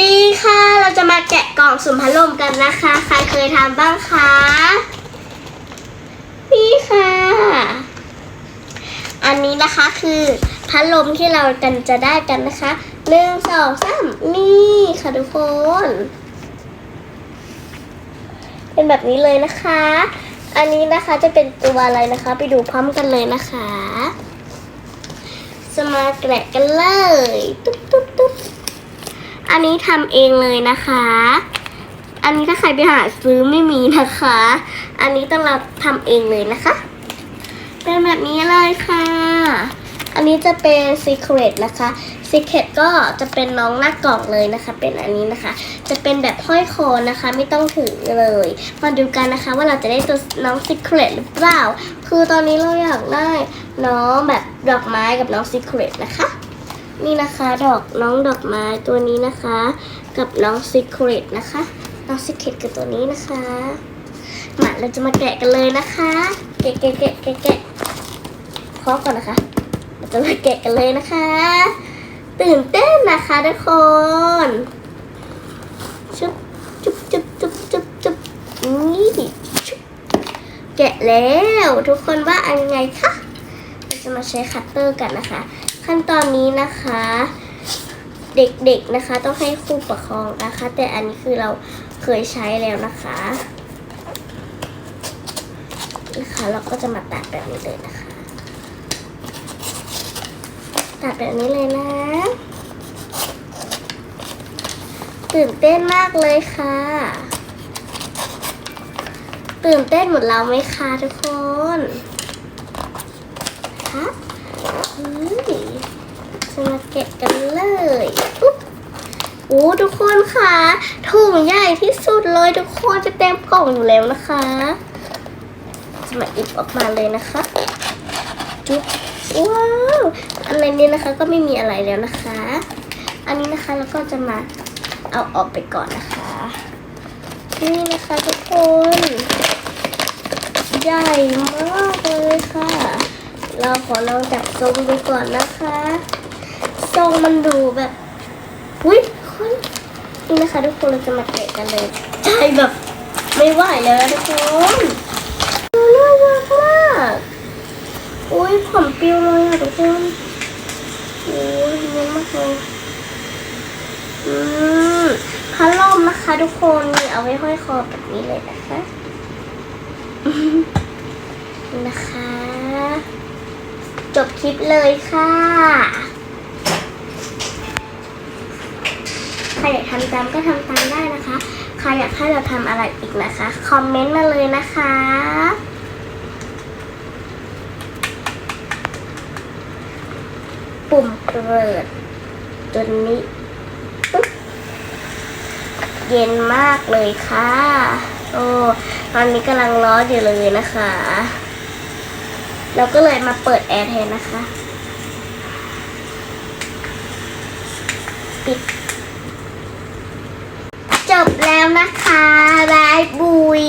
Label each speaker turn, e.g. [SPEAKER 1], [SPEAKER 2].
[SPEAKER 1] ดีค่ะ เราจะมาแกะกล่องสุ่มพัดลมกันนะคะ ใครเคยทำบ้างคะ นี่ค่ะ อันนี้นะคะคือพัดลมที่เรากันจะได้กันนะคะหนึ่งสองสามนี่ค่ะทุกคน เป็นแบบนี้เลยนะคะ อันนี้นะคะจะเป็นตัวอะไรนะคะ ไปดูพร้อมกันเลยนะคะจะมาแกะกันเลย ตุ๊บตุ๊บตุ๊บ อันนี้ทำเองเลยนะคะ อันนี้ถ้าใครไปหาซื้อไม่มีนะคะ อันนี้ต้องเราทำเองเลยนะคะ เป็นแบบนี้เลยค่ะ อันนี้จะเป็น Secret นะคะ Secret ก็จะเป็นน้องหน้ากล่องเลยนะคะ เป็นอันนี้นะคะ จะเป็นแบบห้อยคอนะคะ ไม่ต้องถือเลย มาดูกันนะคะว่าเราจะได้ตัวน้อง Secret หรือเปล่า คือตอนนี้เราอยากได้น้องแบบดอกไม้กับน้อง Secret นะคะ นี่นะคะดอกน้องดอกไม้ตัวนี้นะคะ กับน้อง Secret นะคะ น้อง Secret กับตัวนี้นะคะมาเราจะมาแกะกันเลยนะคะ แกะแกะแกะแกะแกะพร้อมก่อนนะคะเราจะมาแกะกันเลยนะคะ ตื่นเต้นนะคะทุกคนชุบจุบจุบจุบจุบจุบนี่ชุบแกะแล้ว ทุกคนว่าอันไงคะเราจะมาใช้คัตเตอร์กันนะคะ ขั้นตอนนี้นะคะ เด็กๆนะคะ ต้องให้ครูประคองนะคะ แต่อันนี้คือเราเคยใช้แล้วนะคะนะคะเราก็จะมาตัดแบบนี้เลยนะคะ ตัดแบบนี้เลยนะ ตื่นเต้นมากเลยค่ะ ตื่นเต้นหมือนเราไหมคะทุกคนคะอืม จะมาแกะกันเลยอุ๊บโอ้ทุกคนค่ะถุงใหญ่ที่สุดเลยทุกคนจะเต็มกล่องอยู่แล้วนะคะ จะมาอิบออกมาเลยนะคะจุ๊บว้าวอะไรนี้นะคะก็ไม่มีอะไรแล้วนะคะ อันนี้นะคะเราก็จะมาเอาออกไปก่อนนะคะ นี่นะคะทุกคน ใหญ่มากเลยค่ะ เราขอลองจับทรงดูก่อนนะคะ ทรงมันดูแบบอุ้ยคนนี่นะคะทุกคนเราจะมาแกะกันเลยใจแบบไม่ไหวแล้วนะทุกคนน่ารักมากโอ้ยผมปิวเลยอะทุกคนโอ้ยเยอะมากเลยอืมพัดลมนะคะ ทุกคนนี่เอาไว้ห้อยคอแบบนี้เลยนะคะอืมนี่นะคะ จบคลิปเลยค่ะ ใค รอยากทำตามก็ทำตามได้นะคะ ใครอยากให้เราทำอะไรอีกนะคะ คอมเมนต์มาเลยนะคะ ปุ่มเปิดตัวนี้เย็นมากเลยค่ะ โอ้ตอนนี้กำลังร้อนอยู่เลยนะคะ เราก็เลยมาเปิดแอร์แทนนะคะ ปิด นะคะบายบุย